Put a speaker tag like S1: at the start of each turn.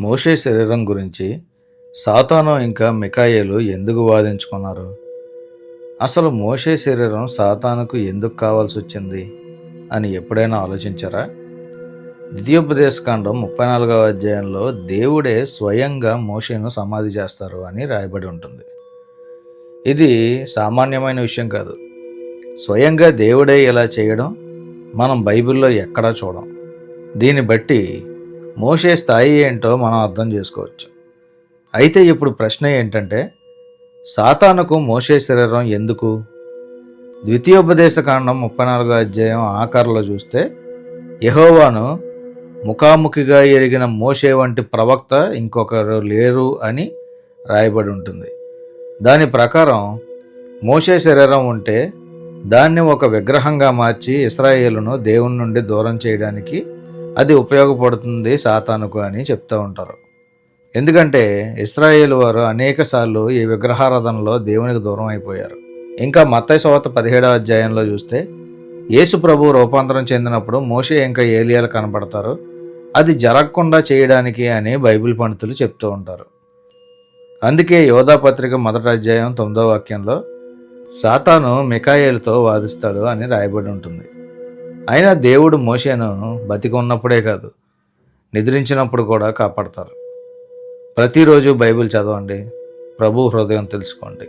S1: మోషే శరీరం గురించి సాతాను ఇంకా మికాయేలు ఎందుకు వాదించుకున్నారు? అసలు మోషే శరీరం సాతానుకు ఎందుకు కావాల్సి వచ్చింది అని ఎప్పుడైనా ఆలోచించారా? ద్వితీయోపదేశకాండం ముప్పై నాలుగవ అధ్యాయంలో దేవుడే స్వయంగా మోషేను సమాధి చేస్తారు అని రాయబడి ఉంటుంది. ఇది సామాన్యమైన విషయం కాదు. స్వయంగా దేవుడే ఇలా చేయడం మనం బైబిల్లో ఎక్కడా చూడం. దీన్ని బట్టి మోసే స్థాయి ఏంటో మనం అర్థం చేసుకోవచ్చు. అయితే ఇప్పుడు ప్రశ్న ఏంటంటే సాతానుకు మోసే శరీరం ఎందుకు? ద్వితీయోపదేశ కాండం ముప్పై నాలుగో అధ్యాయం ఆకారంలో చూస్తే యహోవాను ముఖాముఖిగా ఎరిగిన మోషే వంటి ప్రవక్త ఇంకొకరు లేరు అని రాయబడి ఉంటుంది. దాని ప్రకారం మోషే శరీరం ఉంటే దాన్ని ఒక విగ్రహంగా మార్చి ఇస్రాయేలును దేవుని నుండి దూరం చేయడానికి అది ఉపయోగపడుతుంది సాతానుకు అని చెప్తూ ఉంటారు. ఎందుకంటే ఇస్రాయేల్ వారు అనేక సార్లు ఈ విగ్రహారాధనలో దేవునికి దూరం అయిపోయారు. ఇంకా మత్తయి సోత పదిహేడవ అధ్యాయంలో చూస్తే యేసు ప్రభు రూపాంతరం చెందినప్పుడు మోషే ఇంకా ఏలియాలు కనపడతారు. అది జరగకుండా చేయడానికి అని బైబిల్ పండితులు చెప్తూ ఉంటారు. అందుకే యోధా పత్రిక మొదటి అధ్యాయం తొమ్మిదో వాక్యంలో సాతాను మికాయేలుతో వాదిస్తాడు అని రాయబడి ఉంటుంది. అయినా దేవుడు మోషేను బతికి ఉన్నప్పుడే కాదు నిద్రించినప్పుడు కూడా కాపాడతారు. ప్రతిరోజు బైబిల్ చదవండి ప్రభు హృదయం తెలుసుకోండి.